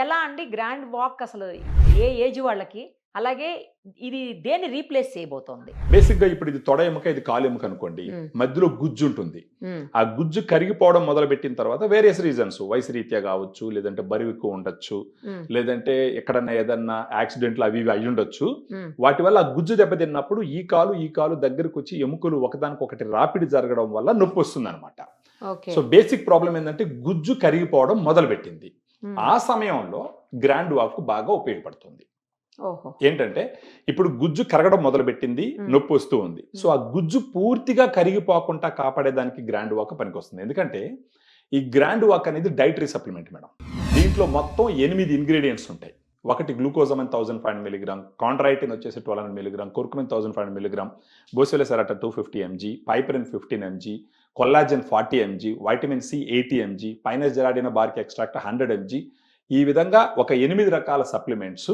ఎలా అండి? Grand walk అసలు ఏ ఏజ్ వాళ్ళకి? అలాగే ఇది దేన్ని రీప్లేస్ చేయబోతోంది? బేసిక్గా ఇప్పుడు ఇది తొడ ఎముక ఇది కాలు ఎముక అనుకోండి. మధ్యలో గుజ్జు ఉంటుంది. ఆ గుజ్జు కరిగిపోవడం మొదలు పెట్టిన తర్వాత వేరియస్ రీజన్స్ వయసు రీత్యా కావచ్చు లేదంటే బరువు ఎక్కువ ఉండొచ్చు లేదంటే ఎక్కడన్నా ఏదన్నా యాక్సిడెంట్లు అవి ఇవి అయి ఉండొచ్చు. వాటి వల్ల ఆ గుజ్జు దెబ్బతిన్నప్పుడు ఈ కాలు ఈ కాలు దగ్గరకు వచ్చి ఎముకలు ఒకదానికొకటి రాపిడి జరగడం వల్ల నొప్పి వస్తుంది అనమాట సో బేసిక్ ప్రాబ్లం ఏంటంటే గుజ్జు కరిగిపోవడం మొదలు పెట్టింది ఆ సమయంలో గ్రాండ్ వాక్ బాగా ఉపయోగపడుతుంది. ఏంటంటే ఇప్పుడు గుజ్జు కరగడం మొదలు పెట్టింది మ్మ్. నొప్పి వస్తూ ఉంది. సో ఆ గుజ్జు పూర్తిగా కరిగిపోకుండా కాపాడేదానికి గ్రాండ్ వాక్ పనికొస్తుంది. ఎందుకంటే ఈ గ్రాండ్ వాక్ అనేది డైటరీ సప్లిమెంట్ మేడం. దీంట్లో మొత్తం ఎనిమిది ఇంగ్రీడియంట్స్ ఉంటాయి. ఒకటి glucosamine thousand five hundred milligram chondroitin వచ్చేసి twelve hundred milligram curcumin thousand five hundred milligram boswellia serrata two fifty mg piperine fifteen mg collagen forty mg vitamin C eighty mg pinus gerardiana bark extract hundred mg. ఈ విధంగా ఒక ఎనిమిది రకాల supplements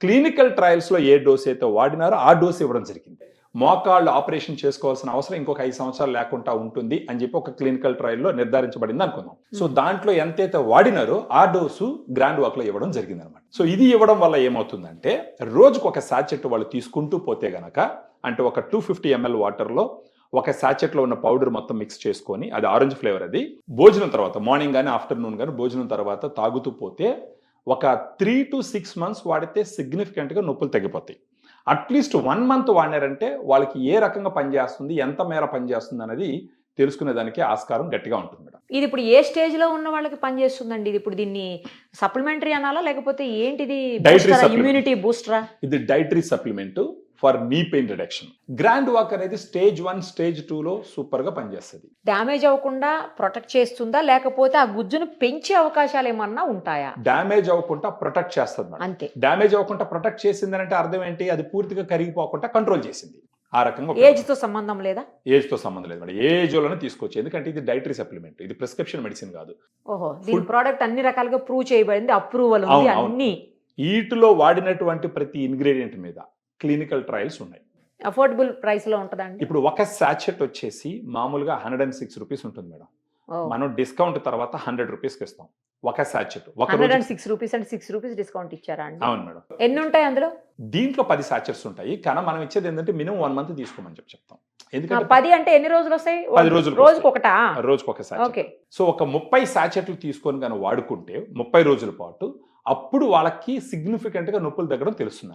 clinical ట్రయల్స్లో ఏ dose అయితే వాడినారో ఆ డోస్ ఇవ్వడం జరిగింది. మోకాళ్ళు ఆపరేషన్ చేసుకోవాల్సిన అవసరం ఇంకొక ఐదు సంవత్సరాలు లేకుండా ఉంటుంది అని చెప్పి ఒక క్లినికల్ ట్రయల్లో నిర్ధారించబడింది అనుకుందాం. సో దాంట్లో ఎంతైతే వాడినారో ఆ డోసు గ్రాండ్ వాక్లో ఇవ్వడం జరిగింది అనమాట సో ఇది ఇవ్వడం వల్ల ఏమవుతుందంటే రోజుకు ఒక సాచెట్ వాళ్ళు తీసుకుంటూ పోతే గనక అంటే ఒక టూ ఫిఫ్టీ ఎంఎల్ వాటర్లో ఒక సాచెట్లో ఉన్న పౌడర్ మొత్తం మిక్స్ చేసుకొని అది ఆరెంజ్ ఫ్లేవర్ అది భోజనం తర్వాత మార్నింగ్ కానీ ఆఫ్టర్నూన్ కానీ భోజనం తర్వాత తాగుతూ పోతే ఒక త్రీ టు సిక్స్ మంత్స్ వాడితే సిగ్నిఫికెంట్గా నొప్పులు తగ్గిపోతాయి. అట్లీస్ట్ వన్ మంత్ వాడినారంటే వాళ్ళకి ఏ రకంగా పనిచేస్తుంది ఎంత మేర పనిచేస్తుంది అనేది తెలుసుకునేదానికి ఆస్కారం గట్టిగా ఉంటుంది మేడం. ఇది ఇప్పుడు ఏ స్టేజ్లో ఉన్న వాళ్ళకి పనిచేస్తుందండి ఇది ఇప్పుడు దీన్ని సప్లిమెంటరీ అనాలా? లేకపోతే ఏంటిది. ఇమ్యూనిటీ బూస్టరా ఇది dietary supplement. For knee pain reduction. Grand walk అనేది స్టేజ్ వన్ స్టేజ్ టూలో సూపర్గా పనిచేస్తుంది. డ్యామేజ్ అవ్వకుండా ప్రొటెక్ట్ చేస్తుందా? లేకపోతే ఆ గుజ్జును పెంచే అవకాశాలు ఏమన్నా ఉంటాయా? డ్యామేజ్ అవ్వకుండా ప్రొటెక్ట్ చేస్తుంది అంతే. డ్యామేజ్ అవ్వకుండా ప్రొటెక్ట్ చేసింది అంటే అర్థం ఏంటి? అది పూర్తిగా కరిగిపోకుండా కంట్రోల్ చేసింది. ఆ రకంగా ఏజ్తో సంబంధం లేదా? ఏజ్తో సంబంధం లేదు మేడం. ఏజ్లోనే తీసుకోవచ్చు ఎందుకంటే ఇది డైటరీ సప్లిమెంట్. ఇది ప్రిస్క్రిప్షన్ మెడిసిన్ కాదు. ఓహో దీని ప్రోడక్ట్ అన్ని రకాలుగా ప్రూవ్ చేయబడింది అప్రూవల్ ఉంది. అన్ని. వీటిలో వాడినటువంటి ప్రతి ఇంగ్రీడియంట్ మీద క్లినికల్ ట్రయల్స్ ఉన్నాయి. అఫోర్డబుల్ ప్రైస్లో ఉంటదండి. ఇప్పుడు ఒక సాచెట్ వచ్చేసి మామూలుగా హండ్రెడ్ అండ్ సిక్స్ రూపీస్ ఉంటుంది మేడం. మనం డిస్కౌంట్ తర్వాత హండ్రెడ్ రూపీస్కి ఇస్తాం ఒక సాచెట్. ఒక hundred and six rupees and six rupees discount ఇచ్చారా అండి? అవును మేడం. ఎన్ని ఉంటాయి అందులో? దీంట్లో పది సాచెట్స్ ఉంటాయి. కానీ మనం ఇచ్చేది ఏంటంటే మినిమం వన్ మంత్ తీసుకోమని చెప్పి చెప్తాం. ఎందుకంటే పది అంటే ఎన్ని రోజులు వస్తాయి? పది రోజులకు రోజుకి ఒకటా? రోజుకి ఒక ఓకే. సో ఒక ముప్పై సాచెట్లు తీసుకొని కానీ వాడుకుంటే ముప్పై రోజుల పాటు అప్పుడు వాళ్ళకి సిగ్నిఫికెంట్గా నొప్పులు తగ్గడం తెలుస్తుంది